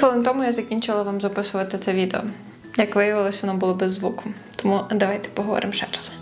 хвилин тому я закінчила вам записувати це відео. Як виявилося, воно було без звуку. Тому давайте поговоримо ще раз.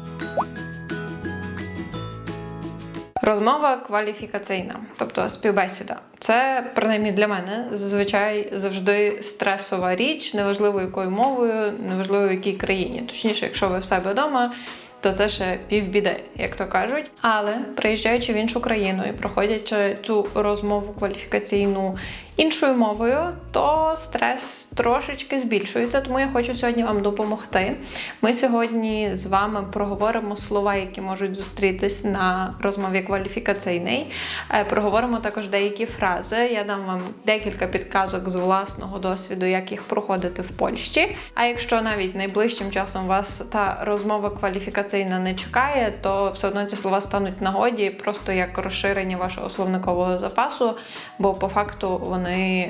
Розмова кваліфікаційна, тобто співбесіда. Це принаймні для мене зазвичай завжди стресова річ, неважливо якою мовою, неважливо в якій країні. Точніше, якщо ви в себе вдома, то це ще півбіди, як то кажуть. Але приїжджаючи в іншу країну і проходячи цю розмову кваліфікаційну іншою мовою, то стрес трошечки збільшується. Тому я хочу сьогодні вам допомогти. Ми сьогодні з вами проговоримо слова, які можуть зустрітись на розмові кваліфікаційній. Е, Проговоримо також деякі фрази. Я дам вам декілька підказок з власного досвіду, як їх проходити в Польщі. А якщо навіть найближчим часом вас та розмова кваліфікаційна не чекає, то все одно ці слова стануть нагоді просто як розширення вашого словникового запасу, бо по факту вони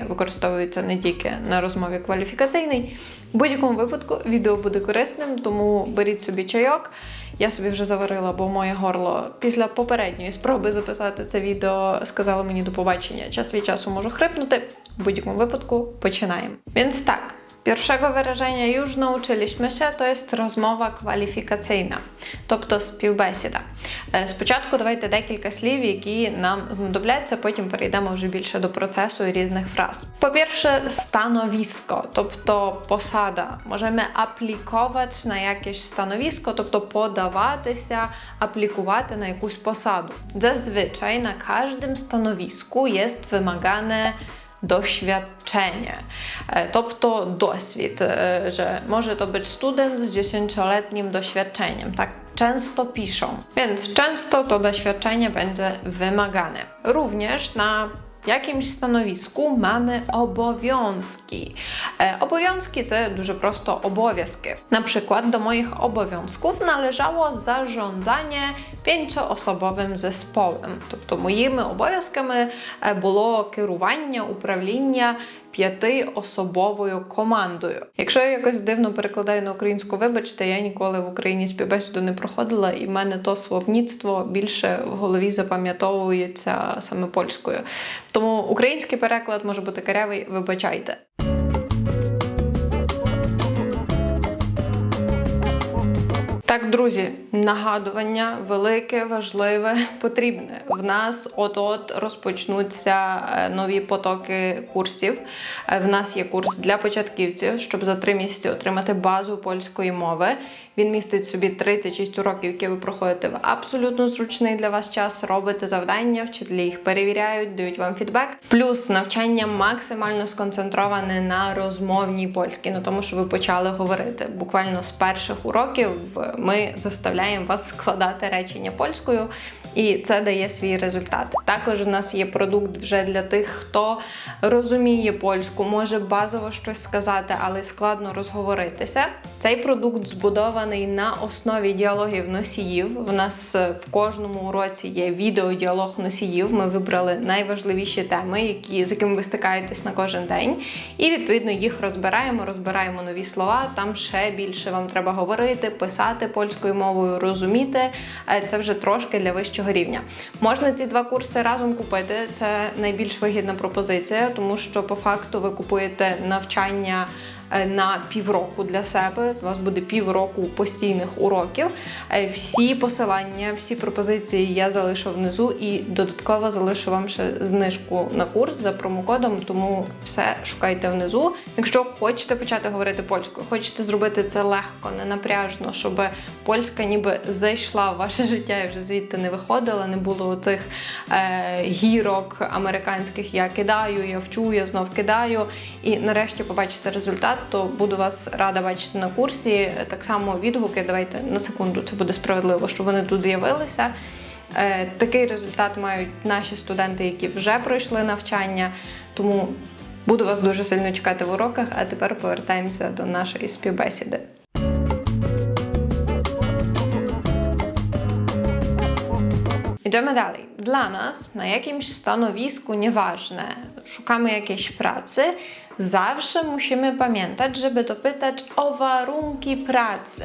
використовуються не тільки на розмові кваліфікаційній. В будь-якому випадку відео буде корисним, тому беріть собі чайок. Я собі вже заварила, бо моє горло після попередньої спроби записати це відео сказало мені до побачення. Час від часу можу хрипнути. В будь-якому випадку починаємо. Він tak. Pierwszego wyrażenia już nauczyliśmy się, to jest rozmowa kwalifikacyjna, тобто співбесіда. Е, Спочатку давайте декілька слів, які нам знадобляться, потім перейдемо вже більше до процесу і різних фраз. По-перше, stanowisko, тобто посада. Możemy aplikować na jakieś stanowisko, тобто подаватися, аплікувати на якусь посаду. Зазвичай на każdym stanowisku jest wymagane doświadczenie, E, тобто досвід, е, że może to być student z 10-letnim doświadczeniem, tak często piszą. Więc często to doświadczenie będzie wymagane. Również na jakimś stanowisku mamy obowiązki. E, Obowiązki це дуже просто обов'язки. На przykład do moich obowiązków należało zarządzanie pięcioosobowym zespołem. Тобто моїми обов'язками е, було керування, управління п'ятиособовою командою. Якщо я якось дивно перекладаю на українську, вибачте, я ніколи в Україні співбесіду не проходила, і в мене то словництво більше в голові запам'ятовується саме польською. Тому український переклад може бути карявий, вибачайте. Так, друзі, нагадування велике, важливе, потрібне. В нас от-от розпочнуться е, нові потоки курсів. Е, В нас є курс для початківців, щоб за три місяці отримати базу польської мови. Він містить собі 36 уроків, які ви проходите в абсолютно зручний для вас час. Робите завдання, вчителі їх перевіряють, дають вам фідбек. Плюс навчання максимально сконцентроване на розмовній польській, на тому, що ви почали говорити. Буквально з перших уроків ми заставляємо вас складати речення польською, і це дає свій результат. Також в нас є продукт вже для тих, хто розуміє польську, може базово щось сказати, але складно розговоритися. Цей продукт збудований на основі діалогів носіїв. В нас е, в кожному уроці є відеодіалог носіїв. Ми вибрали найважливіші теми, які з якими ви стикаєтесь на кожен день. І відповідно їх розбираємо, розбираємо нові слова. Там ще більше вам треба говорити, писати польською мовою, розуміти. Е, Це вже трошки для вищого рівня. Можна ці два курси разом купити. Це найбільш вигідна пропозиція, тому що по факту ви купуєте навчання. Е, На півроку для себе у вас буде півроку постійних уроків. Е, Всі посилання, всі пропозиції я залишу внизу і додатково залишу вам ще знижку на курс за промокодом. Тому все шукайте внизу. Якщо хочете почати говорити польською, хочете зробити це легко, не напряжно, щоб польська ніби зайшла в ваше життя і вже звідти не виходила, не було цих е, гірок американських. Я кидаю, я вчу, я знов кидаю. І нарешті побачите результат, то буду вас рада бачити на курсі. Так само відгуки. Давайте на секунду, це буде справедливо, щоб вони тут з'явилися. Е, Такий результат мають наші студенти, які вже пройшли навчання. Тому буду вас дуже сильно чекати в уроках. А тепер повертаємося до нашої співбесіди. Idziemy dalej. Dla nas na jakimś stanowisku, nieważne, szukamy jakiejś pracy, zawsze musimy pamiętać, żeby dopytać o warunki pracy.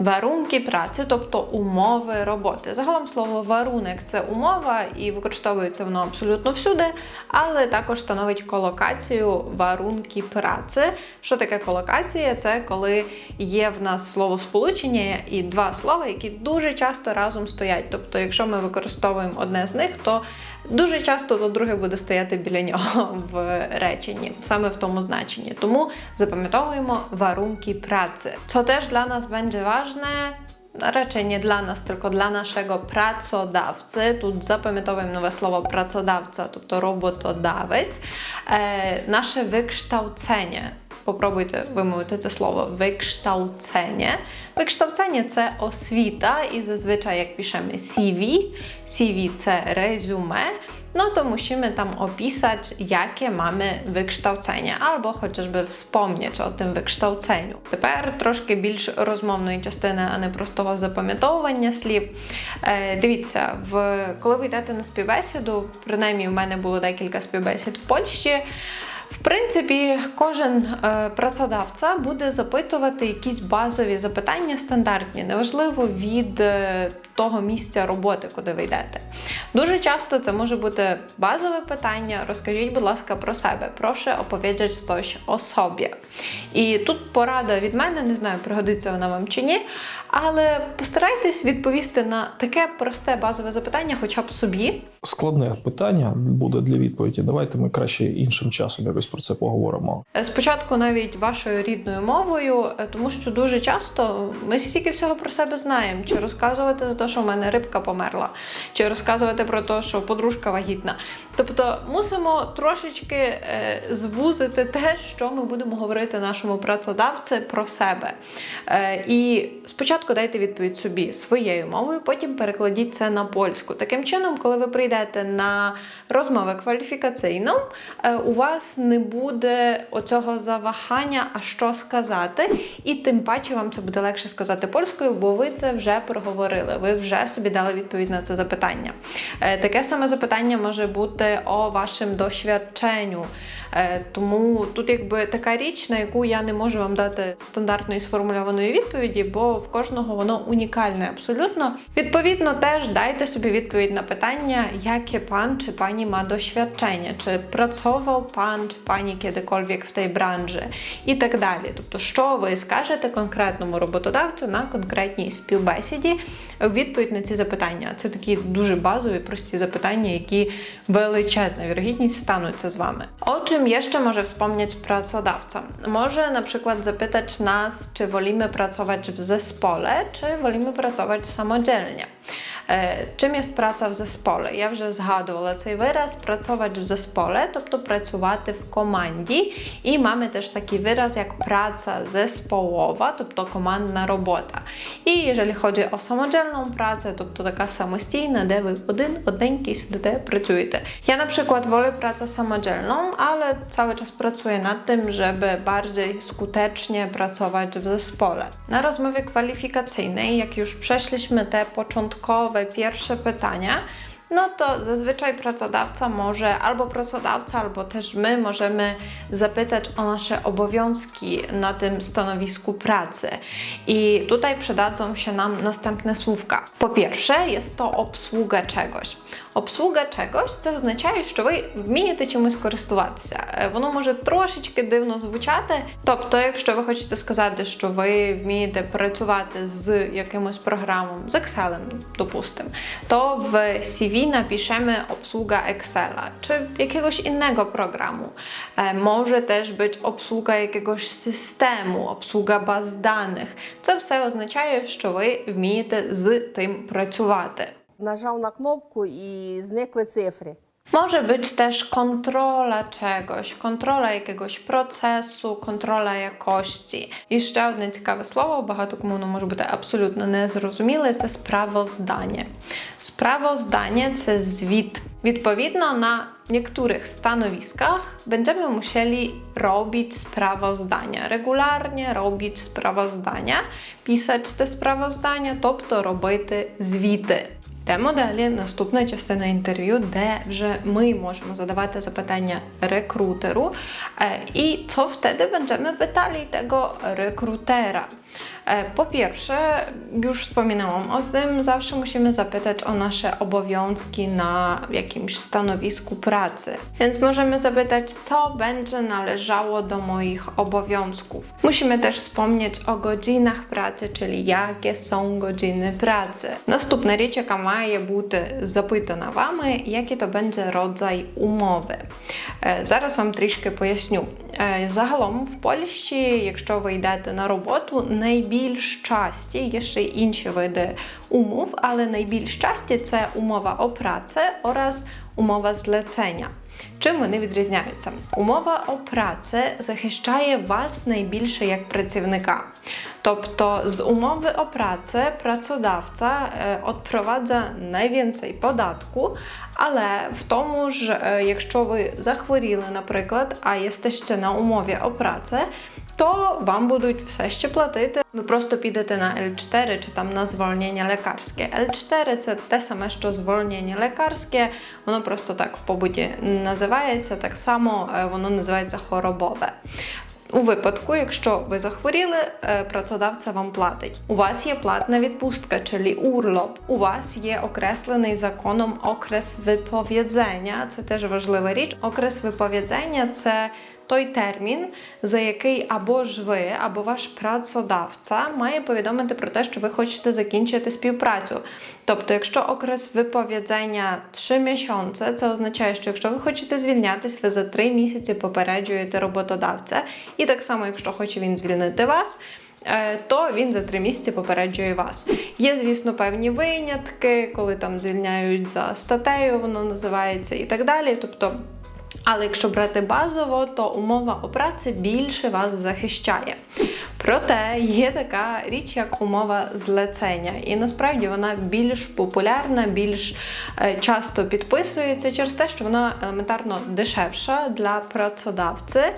Warunki праці, тобто умови роботи. Загалом слово варунок це умова і використовується воно абсолютно всюди, але також становить колокацію варунки праці. Що таке колокація? Це коли є в нас слово сполучення і два слова, які дуже часто разом стоять. Тобто, якщо ми використовуємо одне з них, то дуже часто то друге буде стояти біля нього в реченні, саме в тому значенні. Тому запам'ятовуємо warunki pracy. Co też dla nas będzie ważne, raczej nie dla nas, tylko dla naszego pracodawcy. Tu zapamiętowujem nowe słowo pracodawca, тобто роботодавець. Е, наше викштавцення. Попробуйте вимовити це слово викштавцення. Викштавцення це освіта, і зазвичай, як пишемо CV, CV це резюме, No to musimy tam opisać, jakie mamy wykształcenie, albo chociażby wspomnieć o tym wykształceniu. Тепер трошки більш розмовної частини, а не простого запам'ятовування слів. Е, дивіться, в, коли ви йдете на співбесіду, принаймні в мене було декілька співбесід в Польщі. В принципі, кожен е, працедавця буде запитувати якісь базові запитання стандартні, неважливо від е, того місця роботи, куди ви йдете. Дуже часто це може бути базове питання. Розкажіть, будь ласка, про себе. Прошу оповідати щось о собі. І тут порада від мене, не знаю, пригодиться вона вам чи ні, але постарайтесь відповісти на таке просте базове запитання, хоча б собі. Складне питання буде для відповіді. Давайте ми краще іншим часом якось про це поговоримо. Спочатку навіть вашою рідною мовою, е, тому що дуже часто ми стільки всього про себе знаємо. Чи розказувати за те, що в мене рибка померла, чи розказувати про те, що подружка вагітна. Тобто мусимо трошечки е, звузити те, що ми будемо говорити нашому працедавці про себе. Е, і спочатку дайте відповідь собі своєю мовою, потім перекладіть це на польську. Таким чином, коли ви прийдете на розмови кваліфікаційну, е, у вас не буде оцього завахання, а що сказати, і тим паче вам це буде легше сказати польською, бо ви це вже проговорили. Ви вже собі дали відповідь на це запитання. Е, Таке саме запитання може бути о вашому досвідченню. Е, Тому тут якби така річ, на яку я не можу вам дати стандартної сформульованої відповіді, бо в кожного воно унікальне абсолютно. Відповідно, теж дайте собі відповідь на питання, яке пан чи пані ма doświadczenie, чи працював пан чи пані кідекольвік в тій бранжі, і так далі. Тобто, що ви скажете конкретному роботодавцю на конкретній співбесіді відповідь на ці запитання. Це такі дуже базові, прості запитання, які величезна вірогідність стануться z wami. O czym jeszcze może wspomnieć pracodawca? Może na przykład zapytać nas, czy wolimy pracować w zespole, czy wolimy pracować samodzielnie. Е, Чим є праця в зespole? Я вже згадувала цей вираз працювати в зespole, тобто працювати в команді. І маємо теж такий вираз, як праця zespołowa, тобто командна робота. І jeżeli chodzi o samodzielną pracę, тобто така самостійна, де ви один, одненький сидите, працюєте. Ja na przykład wolę pracę samodzielną, ale cały czas pracuję nad tym, żeby bardziej skutecznie pracować w zespole. Na rozmowie kwalifikacyjnej, jak już przeszliśmy te początkowe, pierwsze pytania, no to zazwyczaj pracodawca może, albo pracodawca, albo też my możemy zapytać o nasze obowiązki na tym stanowisku pracy. I tutaj przydadzą się nam następne słówka. Po pierwsze, jest to obsługa czegoś. Обслуга чогось це означає, що ви вмієте чимось користуватися. Е, Воно може трошечки дивно звучати. Тобто, якщо ви хочете сказати, що ви вмієте працювати з якимось програмом, з Excel, допустимо, то в CV napiszemy obsługa Excela czy jakiegoś innego programu. E, Może też być obsługa jakiegoś systemu, obsługa baz danych. Це все означає, що ви вмієте з тим працювати. Нажав на кнопку і зникли цифри. Może być też kontrola czegoś, kontrola jakiegoś procesu, kontrola jakości. І ще одне цікаве слово, багато кому воно може бути абсолютно незрозуміле, це справоздання. Sprawozdanie це звіт. Відповідно, на niektórych stanowiskach będziemy musieli robić sprawozdania. Regularnie robić sprawozdania, pisać te sprawozdania, тобто робити звіти. Йдемо далі. Наступна частина інтерв'ю, де вже ми можемо задавати запитання рекрутеру. i co wtedy będziemy pytali tego rekrutera? E, po pierwsze, już wspominałam o tym, zawsze musimy zapytać o nasze obowiązki na jakimś stanowisku pracy. Więc możemy zapytać, co będzie należało do moich obowiązków. Musimy też wspomnieć o godzinach pracy, czyli jakie są godziny pracy. Następne jaka maje buty zapytanawamy, jaki to będzie rodzaj umowy. E, zaraz Wam troszkę pojaśnię. Е, Загалом в Польщі, якщо ви йдете на роботу, найбільш часті є ще й інші види умов, але найбільш часті це умова о праці oraz умова злецення. Чим вони відрізняються? Умова о праці захищає вас найбільше як працівника. Тобто з umowy o pracę pracodawca odprowadza najwięcej podatku, ale w ж, е, якщо ви захворіли, наприклад, а єстеще на умові о працę, то вам будуть все ще платити. Ви просто підете на L4 чи там на звольнення лекарське. L4 це те саме, що звольнення лекарське, воно просто так в побуті називається, так само е, воно називається хоробове. У випадку, якщо ви захворіли, е, працедавця вам платить. У вас є платна відпустка, czyli urlop. У вас є окреслений законом окрес виповідзення. Це теж важлива річ. Окрес виповідзення це той термін, за який або ж ви, або ваш працедавця має повідомити про те, що ви хочете закінчити співпрацю. Тобто, якщо окрес виповідзення 3 місяці, це означає, що якщо ви хочете звільнятись, ви за 3 місяці попереджуєте роботодавця. І так само, якщо хоче він звільнити вас. е, То він за три місяці попереджує вас. Є, звісно, певні винятки, коли там звільняють за статтею, воно називається і так далі. Тобто але якщо брати базово, то умова о праці більше вас захищає. Проте є така річ, як умова злецення, і насправді вона більш популярна, більш е, часто підписується через те, що вона елементарно дешевша для працедавця.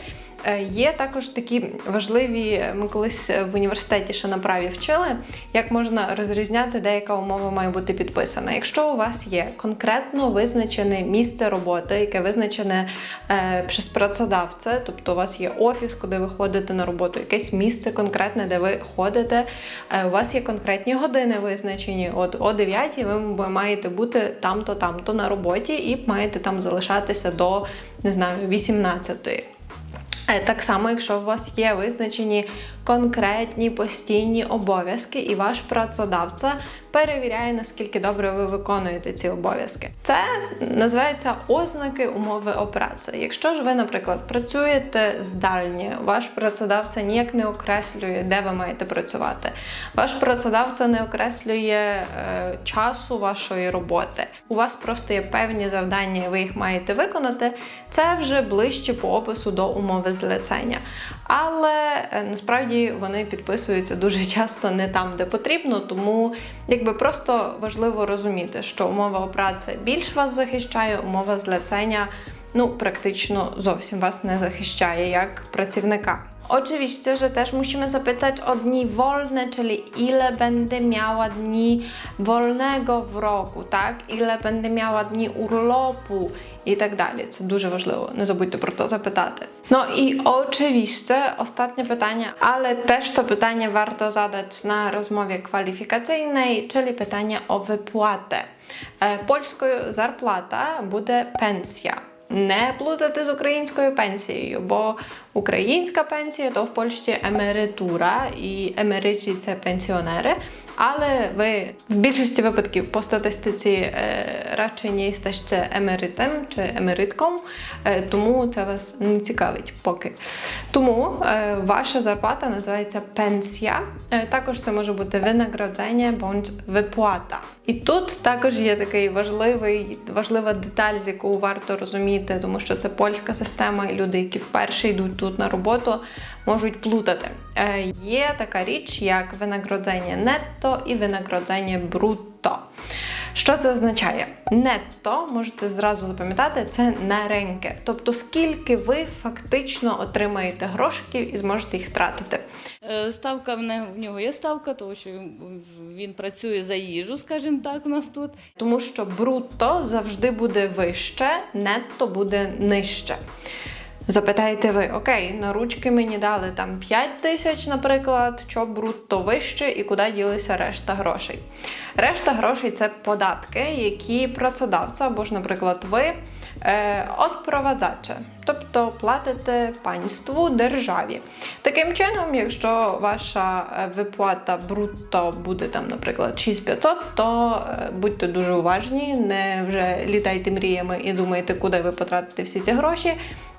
Е, Є також такі важливі, ми колись в університеті ще на праві вчили, як можна розрізняти, де яка умова має бути підписана. Якщо у вас є конкретно визначене місце роботи, яке визначене е, через працедавця, тобто у вас є офіс, куди ви ходите на роботу, якесь місце конкретне, де ви ходите, е, у вас є конкретні години визначені. От о 9 ви маєте бути там-то, там-то на роботі і маєте там залишатися до не знаю 18. Е, Так само, якщо у вас є визначені конкретні постійні обов'язки, і ваш працедавця перевіряє, наскільки добре ви виконуєте ці обов'язки. Це називається ознаки умови о. Якщо ж ви, наприклад, працюєте здальні, ваш працедавця ніяк не окреслює, де ви маєте працювати. Ваш працедавця не окреслює е, часу вашої роботи. У вас просто є певні завдання, і ви їх маєте виконати. Це вже ближче по опису до умови злицення. Але е, насправді вони підписуються дуже часто не там, де потрібно, тому якби просто важливо розуміти, що умова о праці більш вас захищає, умова злецення ну практично зовсім вас не захищає як працівника. Oczywiście, że też musimy zapytać o dni wolne, czyli ile będę miała dni wolnego w roku, tak? Ile będę miała dni urlopu і так далі. Це дуже важливо. Не забудьте про to запитати. No i oczywiście ostatnie pytanie, ale też to pytanie warto zadać na rozmowie kwalifikacyjnej, czyli pytanie o wypłatę. Е, Польською зарплата буде пенсія. Не плутати з українською пенсією, бо українська пенсія то в Польщі емеритура, і емериті це пенсіонери. Але ви в більшості випадків по статистиці е, радше не jesteście емеритом чи емеритком, е, тому це вас не цікавить поки. Тому е, ваша зарплата називається пенсія. Також це може бути винагородження бонч виплата. І тут також є такий важливий, важлива деталь, з яку варто розуміти, тому що це польська система, і люди, які вперше йдуть тут на роботу, можуть плутати. Є така річ, як винагородження нетто і винагородження брутто. Що це означає? Нетто можете зразу запам'ятати це на ренки, тобто скільки ви фактично отримаєте грошиків і зможете їх тратити. Е, Ставка в в нього є ставка, тому що він працює за їжу, скажімо так, у нас тут. Тому що брутто завжди буде вище, нетто буде нижче. Запитаєте ви, окей, на ручки мені дали там 5 тисяч, наприклад, що брутто вище і куди ділися решта грошей. Решта грошей це податки, які працедавця або ж, наприклад, ви е, odprowadzacie, тобто платите панству державі. Таким чином, якщо ваша е, виплата брутто буде там, наприклад, 6500, то е, будьте дуже уважні, не вже літайте мріями і думайте, куди ви потратите всі ці гроші.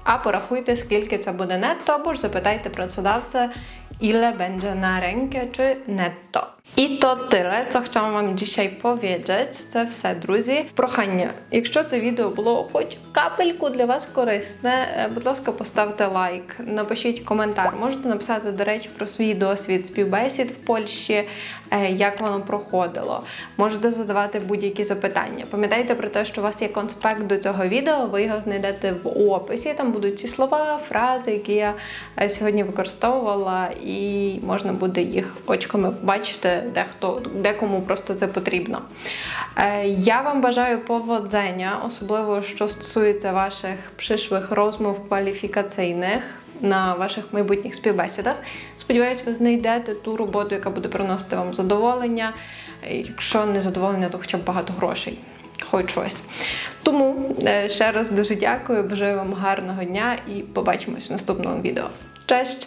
А порахуйте, скільки це буде нетто, або ж запитайте працедавця, na rękę чи netto. І то тиле, co chciałam вам dzisiaj powiedzieć. Це все, друзі. Прохання, якщо це відео було хоч капельку для вас корисне, е, будь ласка, поставте лайк, напишіть коментар. Можете написати, до речі, про свій досвід співбесід в Польщі, е, як воно проходило. Можете задавати будь-які запитання. Пам'ятайте про те, що у вас є конспект до цього відео, ви його знайдете в описі. Там будуть ці слова, фрази, які я е, сьогодні використовувала, і можна буде їх очками дехто декому просто це потрібно. Е, Я вам бажаю повоdzenia, особливо що стосується ваших przyszłych розмов кваліфікаційних на ваших майбутніх співбесідах. Сподіваюсь, ви знайдете ту роботу, яка буде приносити вам задоволення. Якщо не задоволення, то хоча б багато грошей. Хоч щось. Тому е, ще раз дуже дякую, бажаю вам гарного дня і побачимось в наступному відео. Cześć!